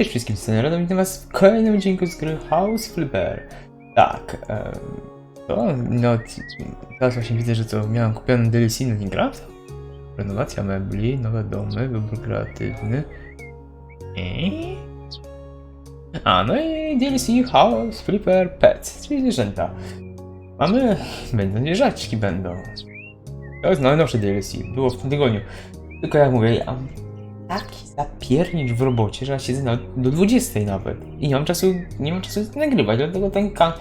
Cześć wszystkim, scenarzem, witam was w kolejnym odcinku z gry House Flipper. Tak, to, no, teraz właśnie widzę, że to miałem kupiony DLC na Minecraft. Renowacja mebli, nowe domy, wybór kreatywny. I... A, no i DLC House Flipper Pets, czyli zwierzęta. Mamy, będą zwierzaczki będą. To jest najnowsze DLC, było w tym tygodniu. Tylko jak mówię, ja zapiernicz w robocie, że ja siedzę na, do 20 nawet i nie mam czasu, nie mam czasu nagrywać, dlatego ten kan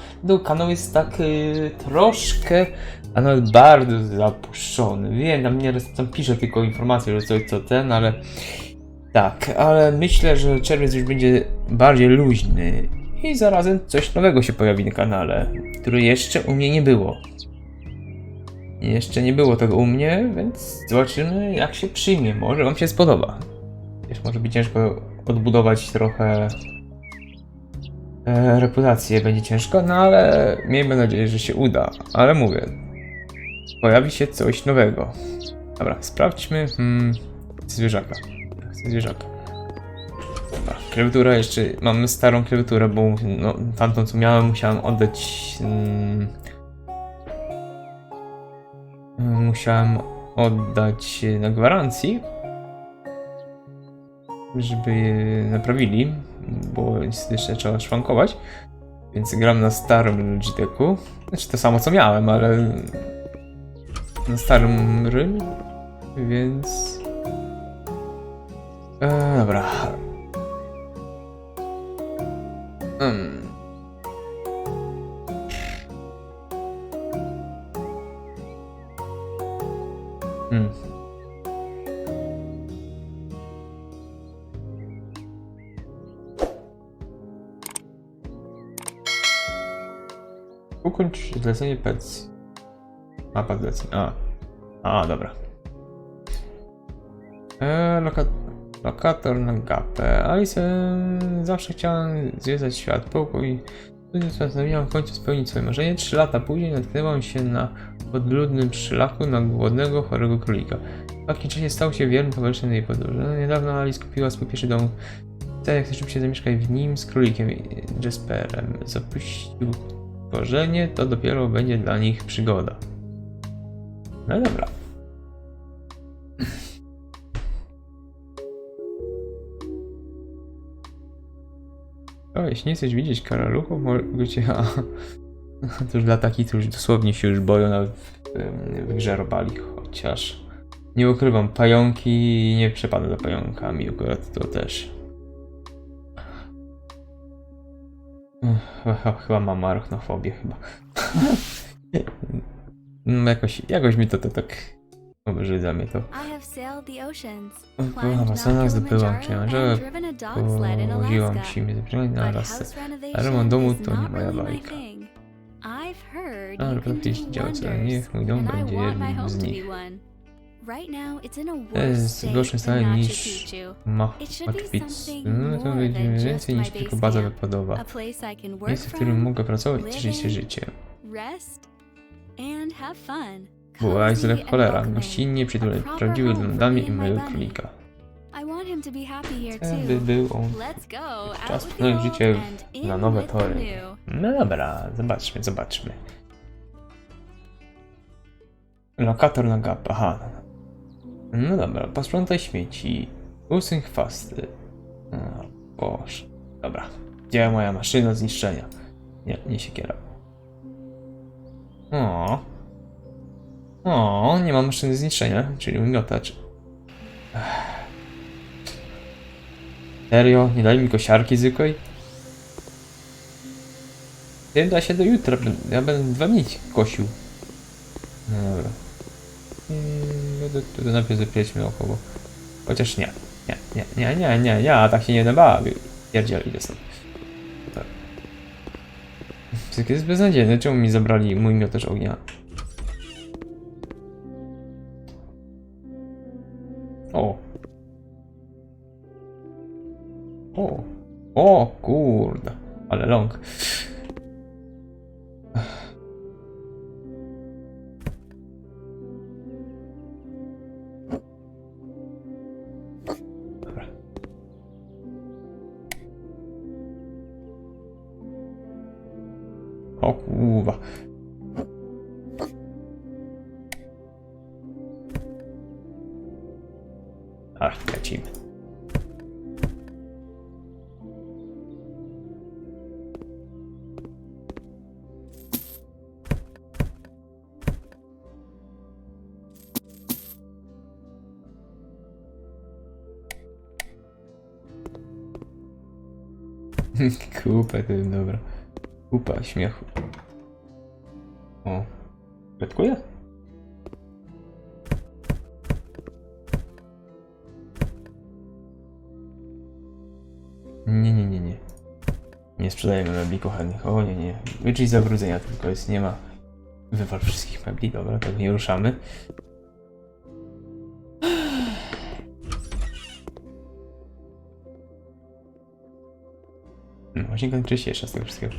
kanał jest tak y, troszkę, a nawet bardzo zapuszczony. Wiem, tam nie tam pisze tylko informacje, że coś co ten, ale tak, ale myślę, że czerwiec już będzie bardziej luźny i zarazem coś nowego się pojawi na kanale, który jeszcze u mnie nie było. Jeszcze nie było tego u mnie, więc zobaczymy jak się przyjmie. Może wam się spodoba. Wiesz, może być ciężko odbudować trochę e, reputację, będzie ciężko, no ale miejmy nadzieję, że się uda. Ale mówię, pojawi się coś nowego. Dobra, sprawdźmy hmm, zwierzaka. Chcę zwierzaka. Dobra, klawiatura jeszcze, mamy starą klawiaturę, bo no, tamtą co miałem musiałem oddać... Mm, musiałem oddać na gwarancji, żeby je naprawili, bo niestety jeszcze trzeba szwankować. Więc gram na starym Logitechu. Znaczy to samo co miałem, ale na starym rym, więc... E, dobra. Hmm. Hmm. Zlecenie PEC. Mapa zleceń. A. A, dobra. Loka lokator na gapę. Alice e, zawsze chciałem zwiedzać świat. Pokój. Postanowiłam w końcu spełnić swoje marzenie. Trzy lata później natknęłam się na podludnym szlaku na głodnego, chorego królika. W takim czasie stał się wiernym towarzyszem jej podróży. No, niedawno Alice kupiła swój pierwszy dom. Chce jak szybciej zamieszkać w nim z królikiem Jasperem. Zapuścił korzenie, to dopiero będzie dla nich przygoda. No dobra. O, jeśli nie chcesz widzieć karaluchów, mogę cię... A, to już dla takich, którzy dosłownie się już boją nawet w, grze robali, chociaż... Nie ukrywam, pająki nie przepadam za pająkami, akurat to też. Chyba, chyba mam arachnofobię, chyba. No, jakoś, jakoś mi to, to tak obrzydza mnie to. Byłam Mount Stanach, zdobyłam in powoziłam Alaska. siły zaprzęgnięte na lasce. A remont domu to nie moja bajka. Ale do działać, wonders, niech mój dom będzie jednym z nich. Jest w gorszym stanie Machu niż Picchu. Ma It should be Makwic. something No to będzie więcej niż tylko baza wypadowa. Miejsce, w którym mogę pracować i cieszyć się życiem. Była and cholera, gościnnie przytulę prawdziwy me i mojego królika. Too. był on czas old życie na nowe tory. No dobra, zobaczmy, zobaczmy. Lokator na gap, aha. No dobra, posprzątaj śmieci. Usuń chwasty. O Boże. Dobra. Gdzie moja maszyna zniszczenia? Nie, nie siekiera. O. O, nie ma maszyny zniszczenia, czyli miotacz. Ech. Serio? Nie dali mi kosiarki zwykłej? Nie da się do jutra, ja będę dwa dni kosił. No dobra. To najpierw zapytaliśmy około. Chociaż nie. Nie, nie, nie, nie, nie, ja tak się nie nabawię. Pierdziel, idę stąd. To jest beznadziejne, czemu mi zabrali mój miotacz ognia? O. O. O, kurde. Ale long. Kupę tym, dobra. Kupa śmiechu. O. Plotkuję? Nie, nie, nie, nie. Nie sprzedajemy mebli kochanych. O nie, nie. Wyczyść zabrudzenia tylko jest, nie ma. Wywal wszystkich mebli, dobra, tak nie ruszamy. Właśnie kończy się jeszcze z tego wszystkiego.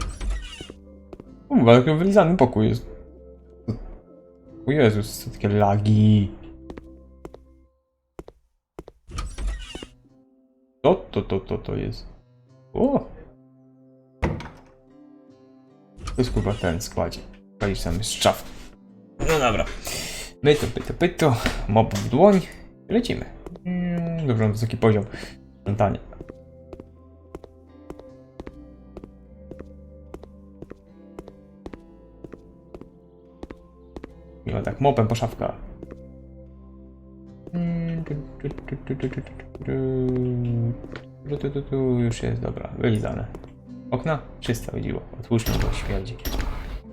O, ale wylizany pokój jest. O Jezus, co takie lagi. To, to, to, to, to jest. O! To jest kurwa ten składzik. Składzisz sam z szaf. No dobra. Pyto, pyto, pyto. Mop w dłoń. Lecimy. Mm, Dobrze, mam wysoki poziom. Sprzątanie. Mimo tak mopem po szafkach. Tu, tu, tu, tu, już jest, dobra, wylizane. Okna? Czyste, widziło. Otwórzmy, bo śmierdzi.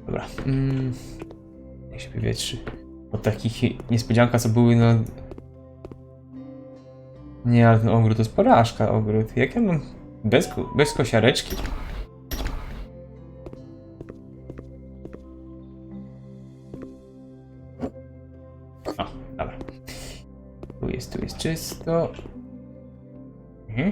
Dobra. Mm. Niech się wywietrzy. Od takich niespodzianka, co były, no... Nie, ale ten ogród to jest porażka, ogród. Jak ja mam... Bez, bez kosiareczki? Czysto. Mhm.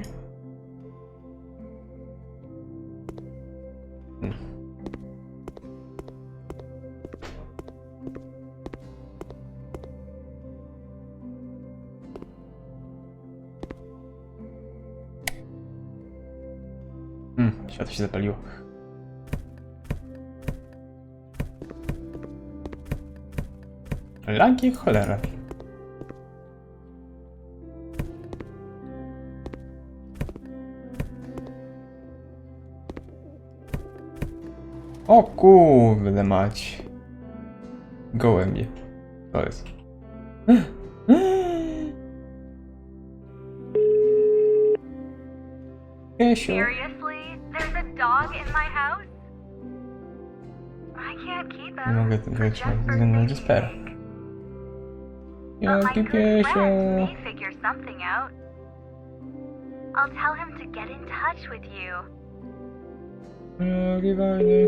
Hmm. Światło się zapaliło. Lagi cholera. O kurde mać. Gołębie. To jest. Piesio. Seriously? There's a dog in my house? I can't keep Nie him. mogę tego for trzymać ze względu na. Jaspera. Jaki piesio. may figure something out. I'll tell him to get in touch with you. Jaki fajny.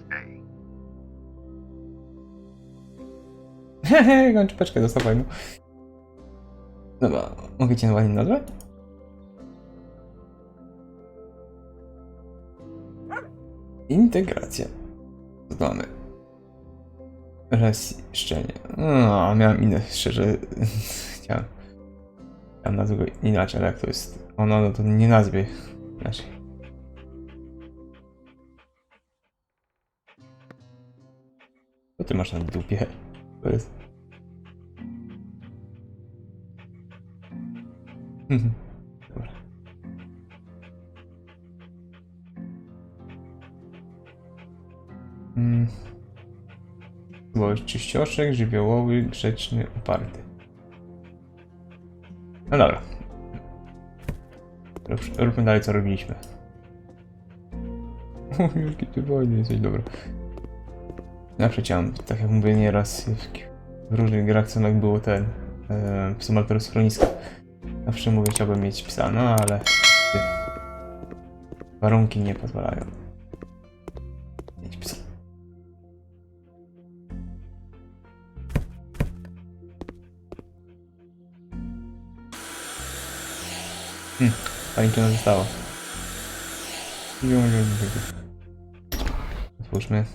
Hehe, gączpeczkę dostał fajną. Dobra, mogę cię ładnie nazwać? Integracja. Co tu mamy? Rozmieszczenie. No, miałem inne, szczerze. Chciałem. Chciałem nazwę go inaczej, ale jak to jest ono, no to nie nazwie inaczej. Co ty masz na dupie? To jest... Mhm. Dobra. Mm. Czyścioszek, żywiołowy, grzeczny, uparty. No dobra. Rób- Róbmy dalej co robiliśmy. O, jaki ty fajny jesteś, dobra. Zawsze chciałem, tak jak mówię nieraz w, różnych grach, co było ten e, w symulatorze schroniska. Zawsze mówię, chciałbym mieć psa, no ale warunki nie pozwalają. Mieć psa. Hmm, pańczyna została. Otwórzmy.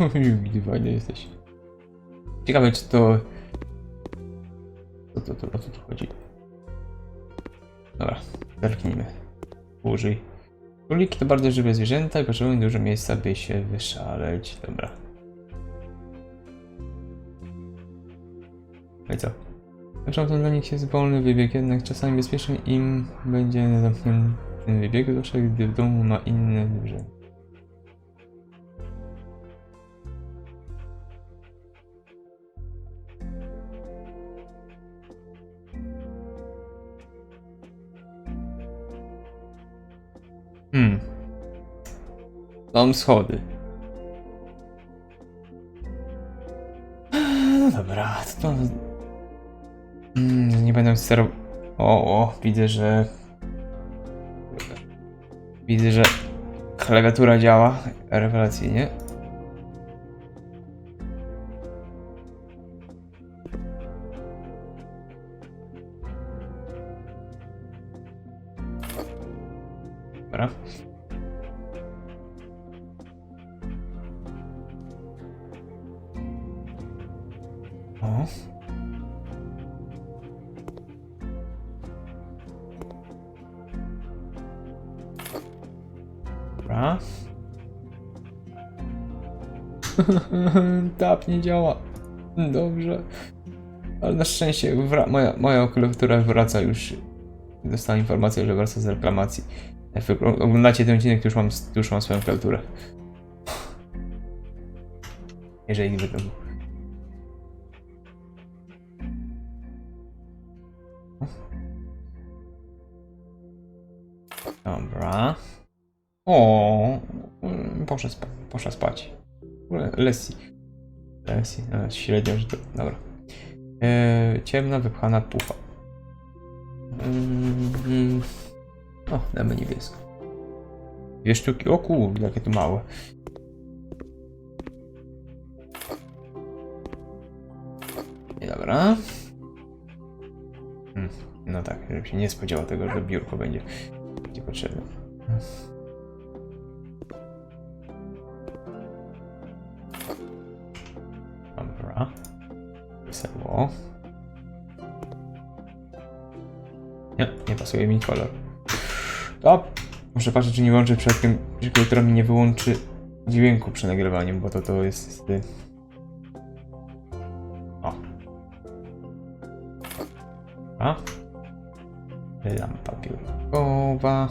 fajny jesteś. Ciekawe czy to... Co to, to, o co tu chodzi? Dobra, zerknijmy. Użyj. Króliki to bardzo żywe zwierzęta i potrzebują dużo miejsca, by się wyszaleć. Dobra. No i co? To dla nich jest wolny wybieg, jednak czasami bezpieczny im będzie na zamkniętym wybiegu, zwłaszcza gdy w domu ma inne zwierzęta. Mam schody. No dobra, to... to... Mm, nie będę sterował... O, o, widzę, że... Widzę, że klawiatura działa rewelacyjnie. Dobra. Tap nie działa. Dobrze. Ale na szczęście moja, moja klawiatura wraca już. Dostałem informację, że wraca z reklamacji. Jak oglądacie ten odcinek, już mam, już mam swoją klawiaturę. Jeżeli by to Lessie. Lessie, a, średnio, że to... Dobra. E, ciemna, wypchana pufa. Mm, o, damy niebiesko. Dwie sztuki. O kurde, jakie to małe. Dobra. Hmm, no tak, żebym się nie spodziewał tego, że biurko będzie, będzie potrzebne. Kolor. To muszę patrzeć, czy nie włączę przypadkiem, która mi nie wyłączy dźwięku przy nagrywaniu, bo to to jest. O. A. Lampa biurkowa.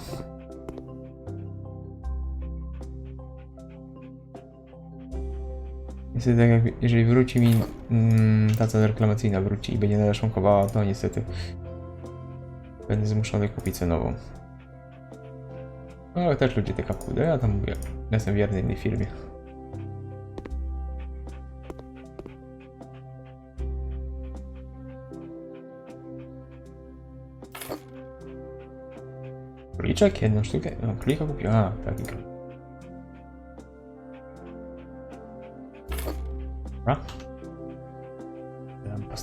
Niestety, tak jak, jeżeli wróci mi mm, taca reklamacyjna wróci i będzie nadal szwankowała, to niestety będę zmuszony kupić nową. No, ale też ludzie taka kudę, ja tam mówię, ja jestem wierny innej firmie. Króliczek? Jedną sztukę? No, królika kupił. A, taki królik. Dobra. Lampa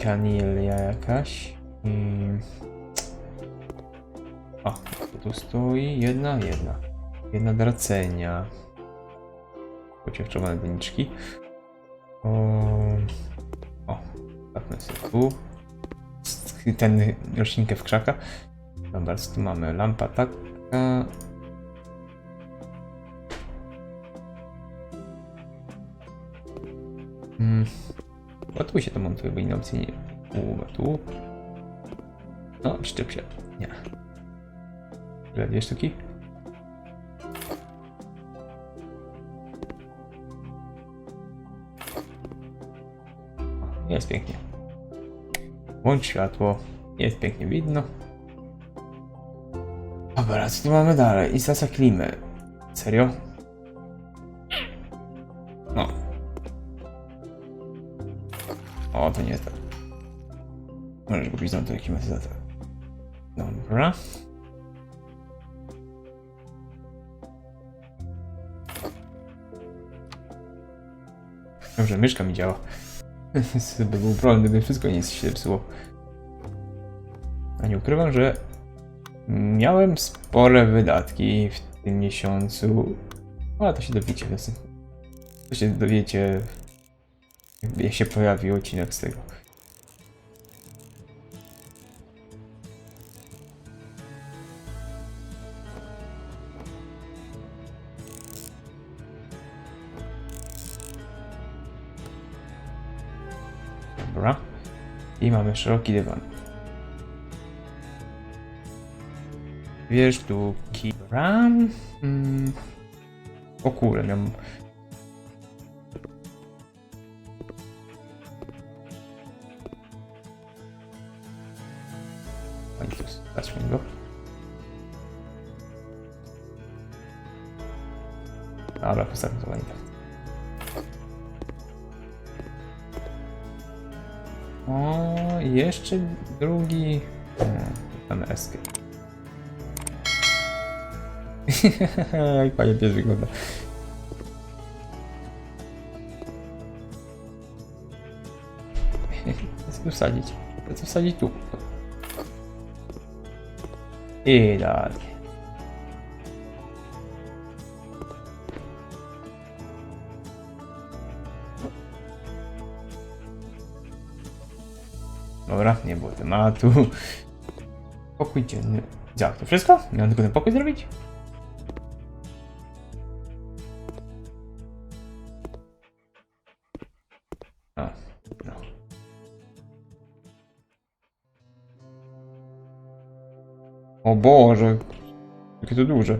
Definikanilia jakaś. I... O, to tu stoi. Jedna, jedna. Jedna do racenia. Pociągczowane doniczki. O, o, stawmy sobie tu. Ten roślinkę w krzaka. Dobra, co tu mamy? Lampa taka. Hmm. Chyba tu się to montuje, bo innej opcji nie. U, tu. No, szczep się. Nie. Ile dwie sztuki? O, Jest pięknie. Włącz światło. Jest pięknie widno. Dobra. Co tu mamy dalej? Instacja klimy. Serio? No. O, to nie to. Możesz kupić tam ten klimatyzator. Dobra. Dobrze, myszka mi działa. by był problem, gdyby wszystko nic się zepsuło. A nie ukrywam, że miałem spore wydatki w tym miesiącu. Ale to się dowiecie. w To się dowiecie, jak się pojawi odcinek z tego. Dobra. I mamy szeroki dywan. Dwie sztuki ram. Mm. O kurde, miałem... drugi. Hmm, tam escape. Jak fajnie pies wygląda. Tu wsadzić? Co wsadzić tu? I dalej. Dobra, nie było tematu. Pokój dzienny. Jak, to wszystko? Miałem tylko ten pokój zrobić? No. O Boże, jakie to duże.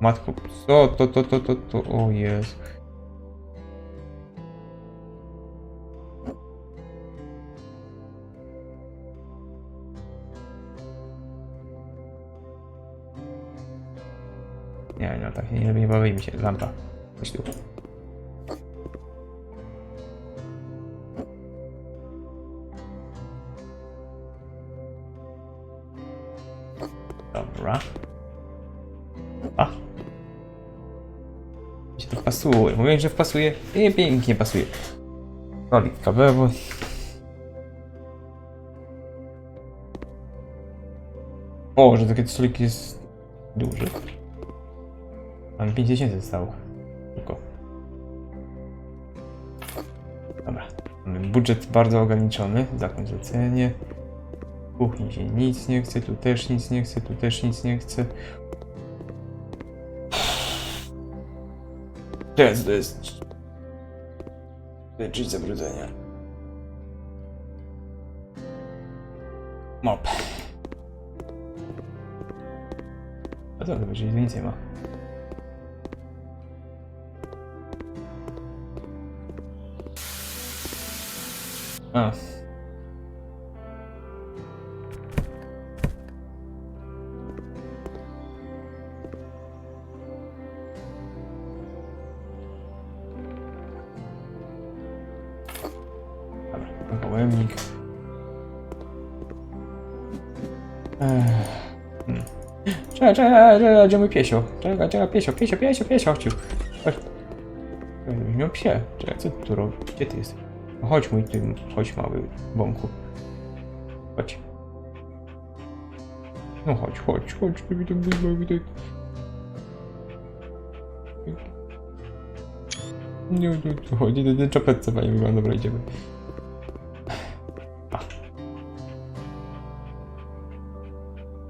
Matko, co to, to, to, to, to, o jest. Nie, no tak, nie, nie bawimy się. Lampa. Chodź tu. Wpasuje. Mówiłem, że wpasuje. I pięknie pasuje. Rolik kabelu. O, że takie stolik jest duży. Mam 5000 zostało. Tylko. Dobra. Mamy budżet bardzo ograniczony. Zakon zlecenie. W kuchni się nic nie chce, tu też nic nie chce, tu też nic nie chce. Teraz to jest... Leczyć zabrudzenia. Mop. A to chyba, że nic ma. A. Czekaj, czekaj, gdzie mój piesio? Czekaj, czekaj, piesio, piesio, piesio, piesio, chodź. Chodź. Czekaj, Miał psie. Czekaj, co ty tu robisz? Gdzie ty jesteś? No chodź mój ty, chodź mały bąku. Chodź. No chodź, chodź, chodź, tu witam, witam, witam. Nie, nie, tu chodzi, ten, ten czapetce fajnie wygląda, dobra, idziemy.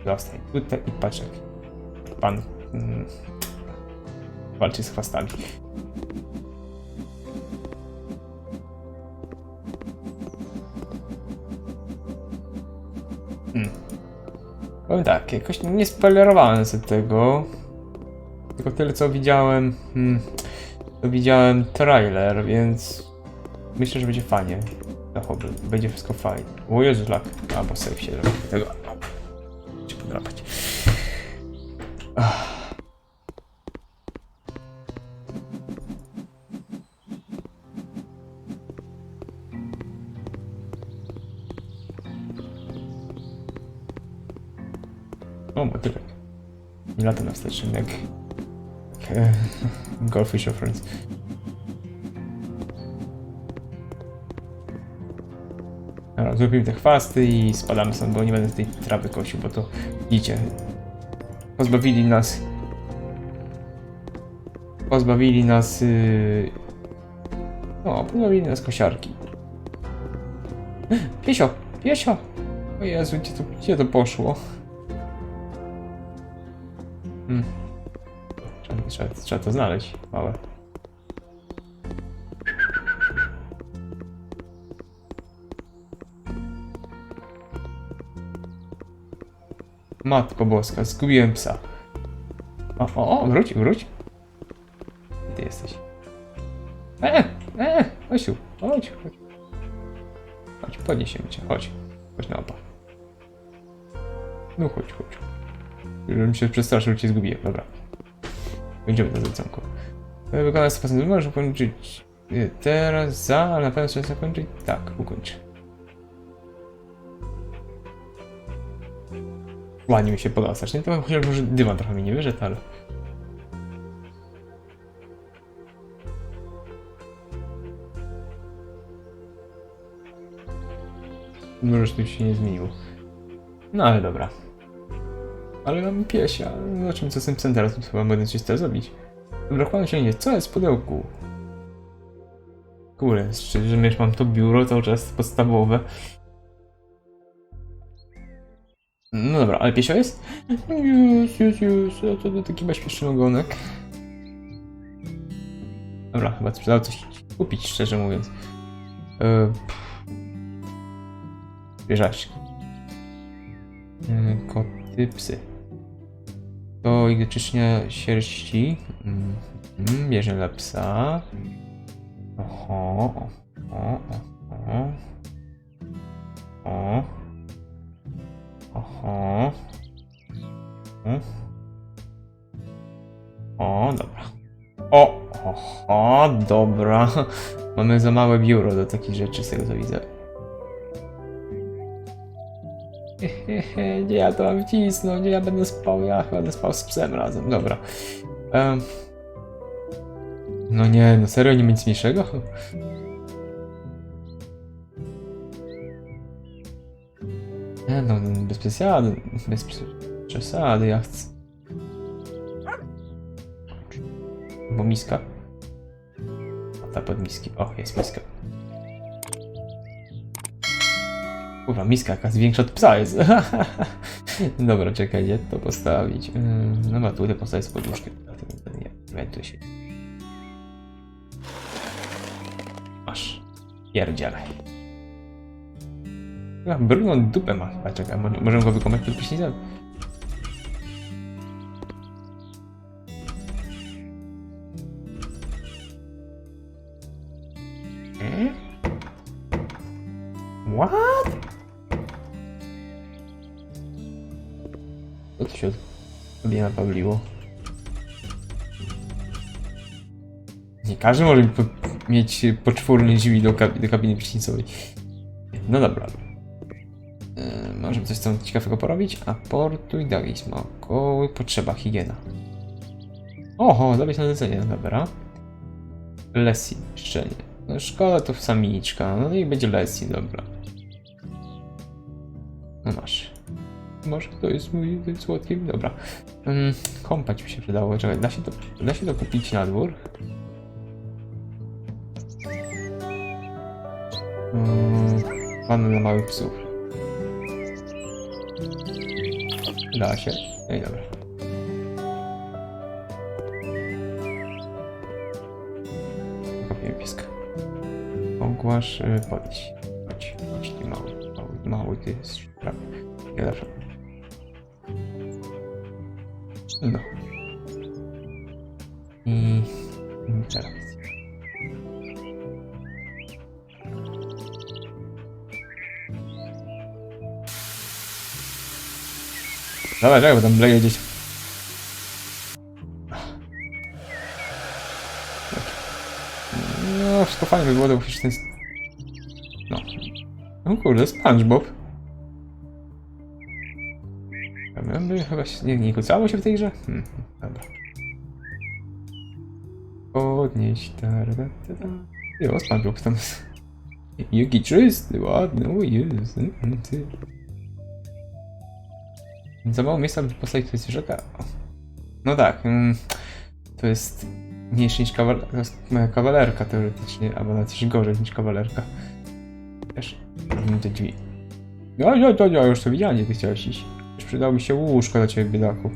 Zostań tutaj i patrz jak pan mm, walczy z chwastami. Hmm. Powiem tak, jakoś nie spoilerowałem sobie tego. Tylko tyle co widziałem. Hmm. to widziałem trailer, więc myślę, że będzie fajnie. Będzie wszystko fajnie. O Jezu, lak. A, bo sobie się tego. O, motylek. Lata na wstecznym jak... jak of Friends. Dobra, te chwasty i spadamy stąd, bo nie będę tej trawy kosił, bo to widzicie. Pozbawili nas... Pozbawili nas... Yy... O, pozbawili nas kosiarki. Piesio! Piesio! O Jezu, gdzie to, gdzie to poszło? Trzeba, trzeba, to znaleźć, małe. Matko boska, zgubiłem psa. O, o, o, wróć, wróć. Gdzie ty jesteś? E, e, tu, chodź, chodź. Chodź, podniesiemy cię, chodź. Chodź na opa. No chodź, chodź. Żebym się przestraszył, cię zgubiłem, dobra. Będziemy to zacanko. Wykonać sposób, możesz ukończyć y, teraz za, ale na pewno trzeba zakończyć? Tak, ukończ. Ładnie mi się podoba strasznie, to chociaż może dywan trochę mi nie wyszedł, ale... Może że tu się nie zmieniło. No ale dobra. Ale mam piesia. Zobaczymy co z tym psem teraz. Chyba będę coś teraz zrobić. Chłam się nie. Co jest w pudełku? Kurde, szczerze, że mam to biuro cały czas podstawowe. No dobra, ale piesio jest? Już, już, już. A to, taki bezpieczny ogonek. Dobra, chyba sprzedał coś kupić, szczerze mówiąc. Zwierzaczki. Eee, koty, psy. To identyczne sierści. Mm, mm, bierze dla psa. Oho, o, o, o. Oho. O, dobra. O, oho, dobra. Mamy za małe biuro do takich rzeczy, z tego co widzę. Gdzie ja to mam wcisnąć? Gdzie ja będę spał? Ja chyba będę spał z psem razem, dobra. Em. No nie, no serio, nie nic mniejszego? Nie no, bez przesady, bez prze- przesady, ja chcę... Bo miska? A ta pod miski, o, jest miska. Kurwa, miska jakaś większa od psa jest. Dobra, czekaj, gdzie to postawić? No ma tutaj postawić z poduszkiem. Nie, wentuje się. Masz. Pierdzielaj. Chyba brudną dupę ma chyba, czekaj, może, możemy go wykąpać pod prysznicem? Hmm? What? Się sobie napawliło? Nie każdy może po, mieć poczwórne drzwi do, kab do kabiny prysznicowej. No dobra. Yy, możemy coś tam ciekawego porobić. Aportuj dalej smakoły. Potrzeba higiena. Oho, zabić na zlecenie, dobra. Lessie, szczelnie. No szkoda to samiczka, no i będzie Lessie, dobra. No masz. Może to jest mój słodkim? Dobra. Um, kąpać mi się przydało. Czekaj, da się to, da się to kupić na dwór? Um, Wanna dla małych psów. Da się. No i dobra. Kopię pieska. Ogłasz, y, podnieś. Chodź, chodź ty mały, mały, ty jest prawie. Nie zawsze. No. Mm, mm, I czerwiec. Dobra, czekaj, bo tam bleje gdzieś. No, wszystko fajnie by było, bo przecież ten... No. No kurde, SpongeBob. By chyba się nie, nie kucało się w tej grze? Hmm, dobra. Podnieść, taradata. Jo, SpongeBob tam jest. Jaki czysty, ładny, o Jezu, mm, ty. Za mało miejsca, by postawić coś rzeka. No tak, mm, to jest mniejszy niż moja kawalerka teoretycznie, albo nawet coś gorzej niż kawalerka. Wiesz, robimy te drzwi. No, no, to ja już to widziałem, gdzie ty chciałeś iść. Już przydało mi się łóżko dla ciebie, biedaku.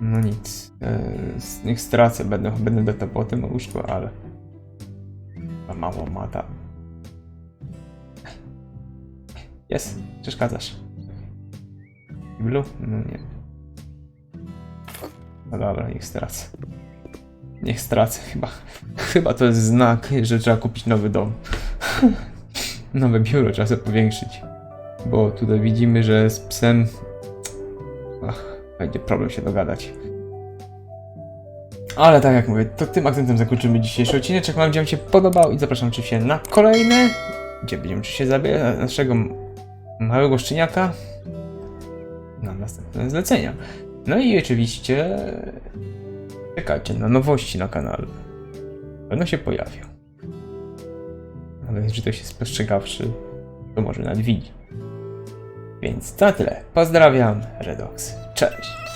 No nic, e, niech stracę, będę, będę dać potem łóżko, ale... A mało mata. Jest, przeszkadzasz. Blue? No nie. No dobra, niech stracę. Niech stracę, chyba. Chyba to jest znak, że trzeba kupić nowy dom. Nowe biuro trzeba sobie powiększyć. Bo tutaj widzimy, że z psem. Będzie problem się dogadać. Ale tak jak mówię, to tym akcentem zakończymy dzisiejszy odcinek. Mam nadzieję, że Wam się podobał i zapraszam oczywiście na kolejne, gdzie będziemy oczywiście zabierać naszego małego szczeniaka na następne zlecenia. No i oczywiście czekajcie na nowości na kanale. Będą się pojawią. Ale jeżeli ktoś jest spostrzegawczy, to może nawet widzi. Więc na tyle. Pozdrawiam, Redox. Cześć!